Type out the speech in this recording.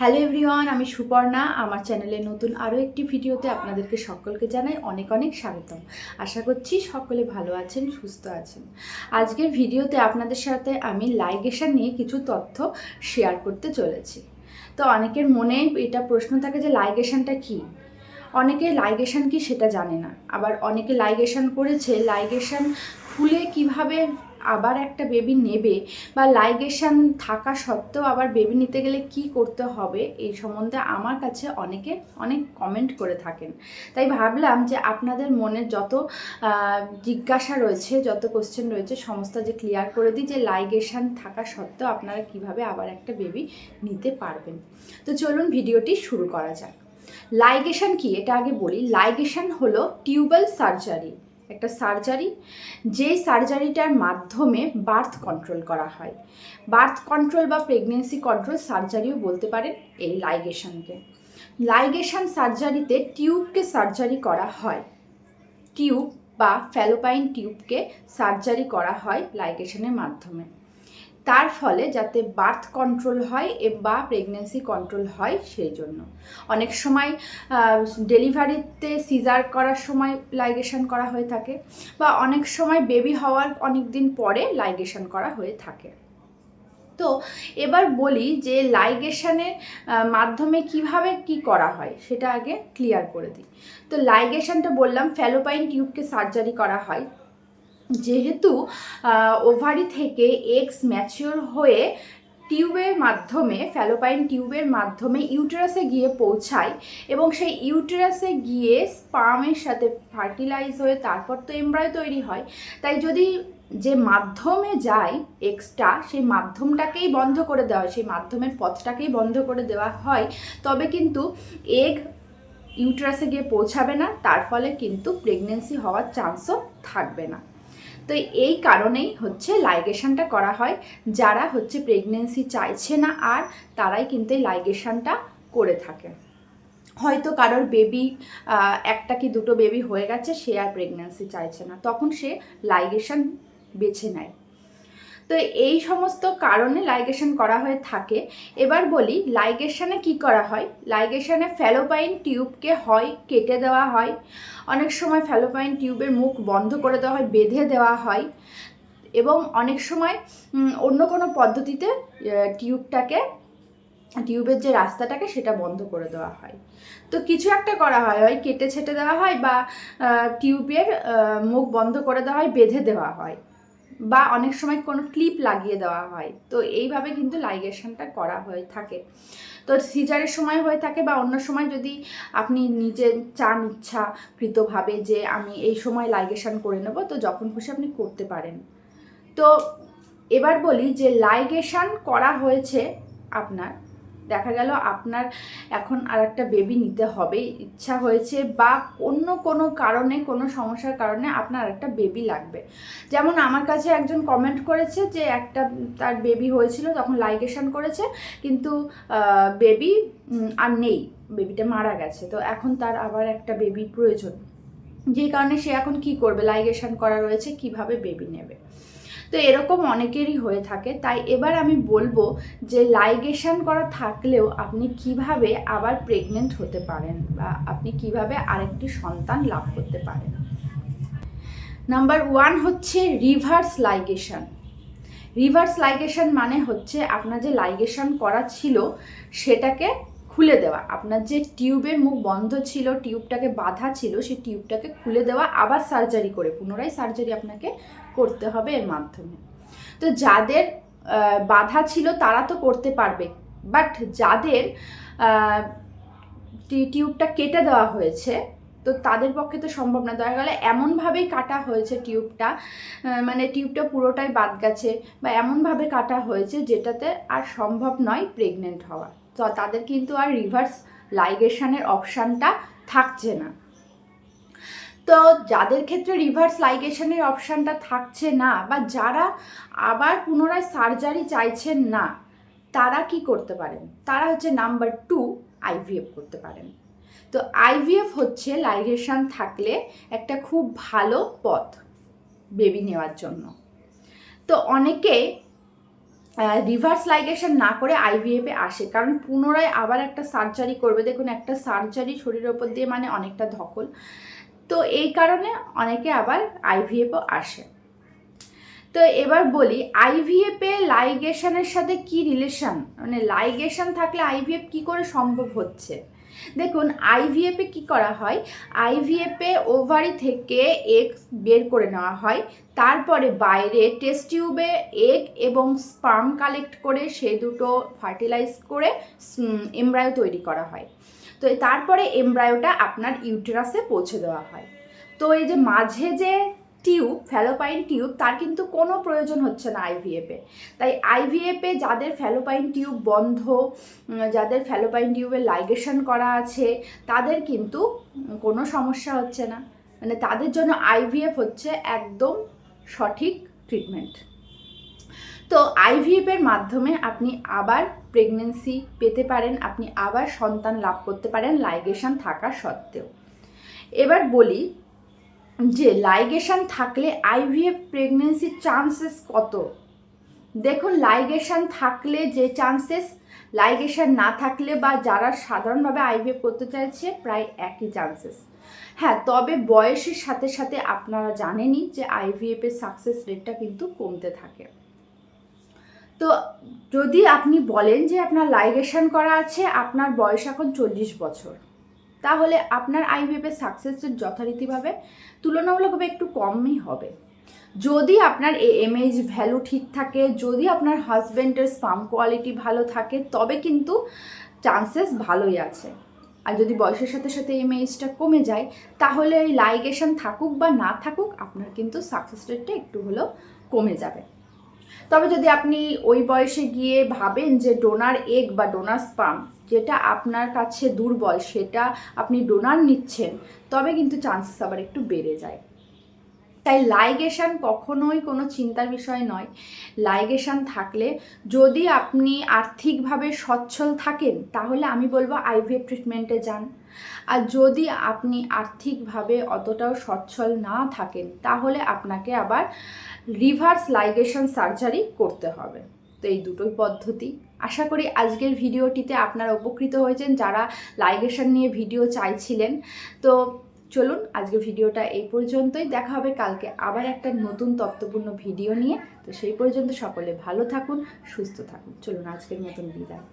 Hello everyone আমি সুপর্ণা। আমার চ্যানেলে নতুন আরও একটি ভিডিওতে আপনাদেরকে সকলকে জানাই অনেক অনেক স্বাগতম। আশা করছি সকলে ভালো আছেন, সুস্থ আছেন। আজকের ভিডিওতে আপনাদের সাথে আমি লাইগেশন নিয়ে কিছু তথ্য শেয়ার করতে চলেছি। তো অনেকের মনে এটা প্রশ্ন থাকে যে লাইগেশনটা কী? অনেকে লাইগেশন কি সেটা জানে না। আবার অনেকে লাইগেশন করেছে লাইগেশন খুলে কীভাবে আবার একটা বেবি নেবে বা লাইগেশন থাকা সত্ত্বেও আবার বেবি নিতে গেলে কি করতে হবে এই সম্বন্ধে আমার কাছে অনেকে অনেক কমেন্ট করে থাকেন। তাই ভাবলাম যে আপনাদের মনে যত জিজ্ঞাসা রয়েছে, যত কোশ্চেন রয়েছে, সমস্ত যে ক্লিয়ার করে দিই যে লাইগেশন থাকা সত্ত্বেও আপনারা কীভাবে আবার একটা বেবি নিতে পারবেন। তো চলুন ভিডিওটি শুরু করা যাক। লাইগেশন কি? এটা আগে বলি। লাইগেশন হলো টিউবাল সার্জারি একটা সার্জারি যে সার্জারিটার মাধ্যমে বার্থ কন্ট্রোল করা হয়। বার্থ কন্ট্রোল বা প্রেগনেন্সি কন্ট্রোল সার্জারিও বলতে পারেন এই লাইগেশনকে। লাইগেশন সার্জারিতে টিউবকে সার্জারি করা হয়। টিউব বা ফ্যালোপাইন টিউবকে সার্জারি করা হয় লাইগেশনের মাধ্যমে। তার ফলে যাতে বার্থ কন্ট্রোল হয় বা প্রেগনেন্সি কন্ট্রোল হয় সেই জন্য। অনেক সময় ডেলিভারিতে সিজার করার সময় লাইগেশন করা হয়ে থাকে বা অনেক সময় বেবি হওয়ার অনেক দিন পরে লাইগেশন করা হয়ে থাকে। তো এবার বলি যে লাইগেশনের মাধ্যমে কীভাবে কি করা হয় সেটা আগে ক্লিয়ার করে দিই। তো লাইগেশনটা বললাম ফ্যালোপাইন টিউবকে সার্জারি করা হয়। যেহেতু ওভারি থেকে এক্স ম্যাচিওর হয়ে টিউবের মাধ্যমে, ফ্যালোপাইন টিউবের মাধ্যমে ইউটেরাসে গিয়ে পৌঁছায় এবং সেই ইউটেরাসে গিয়ে স্পামের সাথে ফার্টিলাইজ হয়ে তারপর তো এমব্রয় তৈরি হয়। তাই যদি যে মাধ্যমে যায় এক্সটা, সেই মাধ্যমটাকেই বন্ধ করে দেওয়া হয়, সেই মাধ্যমের পথটাকেই বন্ধ করে দেওয়া হয়, তবে কিন্তু এগ ইউটেরাসে গিয়ে পৌঁছাবে না, তার ফলে কিন্তু প্রেগনেন্সি হওয়ার চান্সও থাকবে না। তো এই কারণেই হচ্ছে লাইগেশনটা করা হয়। যারা হচ্ছে প্রেগনেন্সি চাইছে না আর তারাই কিন্তু এই লাইগেশনটা করে থাকে। হয়তো কারোর বেবি একটা কি দুটো বেবি হয়ে গেছে, সে আর প্রেগনেন্সি চাইছে না। তখন সে লাইগেশন বেছে নেয়। তো এই সমস্ত কারণে লাইগেশন করা হয়ে থাকে। এবার বলি লাইগেশনে কি করা হয়? লাইগেশনে ফ্যালোপাইন টিউবকে হয়, কেটে দেওয়া হয়। অনেক সময় ফ্যালোপাইন টিউবের মুখ বন্ধ করে দেওয়া হয়, বেঁধে দেওয়া হয়। এবং অনেক সময় অন্য কোনো পদ্ধতিতে টিউবটাকে টিউবের যে রাস্তাটাকে সেটা বন্ধ করে দেওয়া হয়। তো কিছু একটা করা হয় হয় কেটে ছেটে দেওয়া হয় বা টিউবের মুখ বন্ধ করে দেওয়া হয়, বেঁধে দেওয়া হয়। বা অনেক সময় কোনো ক্লিপ লাগিয়ে দেওয়া হয়। তো এইভাবে কিন্তু লাইগেশনটা করা হয়ে থাকে। তো সিজারের সময় হয়ে থাকে বা অন্য সময় যদি আপনি নিজে চান ইচ্ছাকৃতভাবে যে আমি এই সময় লাইগেশন করে নেব, তো যখন খুশি আপনি করতে পারেন। তো এবার বলি যে লাইগেশন করা হয়েছে আপনার দেখা গেল আপনার এখন আর একটা বেবি নিতে হবে ইচ্ছা হয়েছে বা অন্য কোনো কারণে, কোনো সমস্যার কারণে আপনার একটা বেবি লাগবে। যেমন আমার কাছে একজন কমেন্ট করেছে যে একটা তার বেবি হয়েছিল, তখন লাইগেশন করেছে, কিন্তু বেবি আর নেই। বেবিটা মারা গেছে। তো এখন তার আবার একটা বেবি প্রয়োজন। যেই কারণে সে এখন কি করবে? লাইগেশন করা রয়েছে, কীভাবে বেবি নেবে? তো এরকম অনেকেরই হয়ে থাকে। তাই এবার আমি বলব যে লাইগেশন করা থাকলেও আপনি কীভাবে আবার প্রেগনেন্ট হতে পারেন বা আপনি কীভাবে আরেকটি সন্তান লাভ করতে পারেন। নাম্বার ওয়ান হচ্ছে রিভার্স লাইগেশন রিভার্স লাইগেশন মানে হচ্ছে আপনার যে লাইগেশন করা ছিল, সেটাকে খুলে দেওয়া। আপনার যে টিউবের মুখ বন্ধ ছিল, টিউবটাকে বাঁধা ছিল, সেই টিউবটাকে খুলে দেওয়া, আবার সার্জারি করে, পুনরায় সার্জারি আপনাকে করতে হবে এর মাধ্যমে। তো যাদের বাধা ছিল তারা তো করতে পারবে বাট যাদের টিউবটা কেটে দেওয়া হয়েছে, তো তাদের পক্ষে তো সম্ভব না। দেখা গেলে এমনভাবেই কাটা হয়েছে টিউবটা মানে টিউবটা পুরোটাই বাদ গেছে, বা এমনভাবে কাটা হয়েছে যেটাতে আর সম্ভব নয় প্রেগনেন্ট হওয়া। তো তাদের কিন্তু আর রিভার্স লাইগেশনের অপশানটা থাকছে না। তো যাদের ক্ষেত্রে রিভার্স লাইগেশনের অপশানটা থাকছে না বা যারা আবার পুনরায় সার্জারি চাইছেন না, তারা কি করতে পারেন? তারা হচ্ছে নাম্বার টু আইভিএফ করতে পারেন। তো আইভিএফ হচ্ছে লাইগেশন থাকলে একটা খুব ভালো পথ বেবি নেওয়ার জন্য। তো অনেকে রিভার্স লাইগেশন না করে আইভিএফে আসে। কারণ পুনরায় আবার একটা সার্জারি করবে। দেখুন, একটা সার্জারি শরীরের ওপর দিয়ে মানে অনেকটা ধকল। তো এই কারণে অনেকে আবার আইভিএফও আসে। তো এবার বলি আইভিএফে লাইগেশনের সাথে কি রিলেশন মানে লাইগেশন থাকলে আইভিএফ কি করে সম্ভব হচ্ছে? দেখুন আইভিএফে কি করা হয়? আইভিএফে ওভারি থেকে এগ বের করে নেওয়া হয়। তারপরে বাইরে টেস্ট টিউবে এগ এবং স্পার্ম কালেক্ট করে সে দুটো ফার্টিলাইজ করে এমব্রায়ো তৈরি করা হয়। তো তারপরে এমব্রায়োটা আপনার ইউটেরাসে পৌঁছে দেওয়া হয়। তো এই যে মাঝে যে টিউব, ফ্যালোপাইন টিউব, তার কিন্তু কোনো প্রয়োজন হচ্ছে না আইভিএফে তাই আইভিএফে যাদের ফ্যালোপাইন টিউব বন্ধ যাদের ফ্যালোপাইন টিউবে লাইগেশন করা আছে, তাদের কিন্তু কোনো সমস্যা হচ্ছে না। মানে তাদের জন্য আইভিএফ হচ্ছে একদম সঠিক ট্রিটমেন্ট তো আইভিএফের মাধ্যমে আপনি আবার প্রেগনেন্সি পেতে পারেন, আপনি আবার সন্তান লাভ করতে পারেন লাইগেশন থাকা সত্ত্বেও। এবার বলি যে লাইগেশন থাকলে আইভিএফ প্রেগনেন্সির চান্সেস কত? দেখুন লাইগেশন থাকলে যে চান্সেস লাইগেশন না থাকলে বা যারা সাধারণভাবে আইভিএফ করতে চাইছে, প্রায় একই চান্সেস হ্যাঁ তবে বয়সের সাথে সাথে আপনারা জানেনই যে আইভিএফ এর সাকসেস রেটটা কিন্তু কমতে থাকে। তো যদি আপনি বলেন যে আপনার লাইগেশন করা আছে, আপনার বয়স এখন চল্লিশ বছর। তাহলে আপনার আইভিএফের সাকসেস রেট যথারীতিভাবে তুলনামূলকভাবে একটু কমই হবে। যদি আপনার এমএইচ ভ্যালু ঠিক থাকে, যদি আপনার হাজব্যান্ডের স্পাম কোয়ালিটি ভালো থাকে, তবে কিন্তু চান্সেস ভালোই আছে। আর যদি বয়সের সাথে সাথে এমএইচটা কমে যায়, তাহলে এই লাইগেশন থাকুক বা না থাকুক, আপনার কিন্তু সাকসেস রেটটা একটু হলেও কমে যাবে। তবে যদি আপনি ওই বয়সে গিয়ে ভাবেন যে ডোনার এগ বা ডোনার স্পাম যেটা আপনার কাছে দুর্বল, সেটা আপনি ডোনার নিচ্ছেন, তবে কিন্তু চান্সেস আবার একটু বেড়ে যায়। তাই লাইগেশান কখনোই কোনো চিন্তার বিষয় নয়। লাইগেশান থাকলে যদি আপনি আর্থিকভাবে সচ্ছল থাকেন, তাহলে আমি বলব আইভিএফ ট্রিটমেন্টে যান। আর যদি আপনি আর্থিকভাবে অতটাও সচ্ছল না থাকেন, তাহলে আপনাকে আবার রিভার্স লাইগেশন সার্জারি করতে হবে। তো এই দুটোই পদ্ধতি। আশা করি আজকের ভিডিওটিতে আপনারা উপকৃত হয়েছেন যারা লাইগেশন নিয়ে ভিডিও চাইছিলেন। তো চলুন আজকের ভিডিওটা এই পর্যন্তই। দেখা হবে কালকে আবার একটা নতুন তত্ত্বপূর্ণ ভিডিও নিয়ে। তো সেই পর্যন্ত সকলে ভালো থাকুন, সুস্থ থাকুন। চলুন আজকের মতন বিদায়।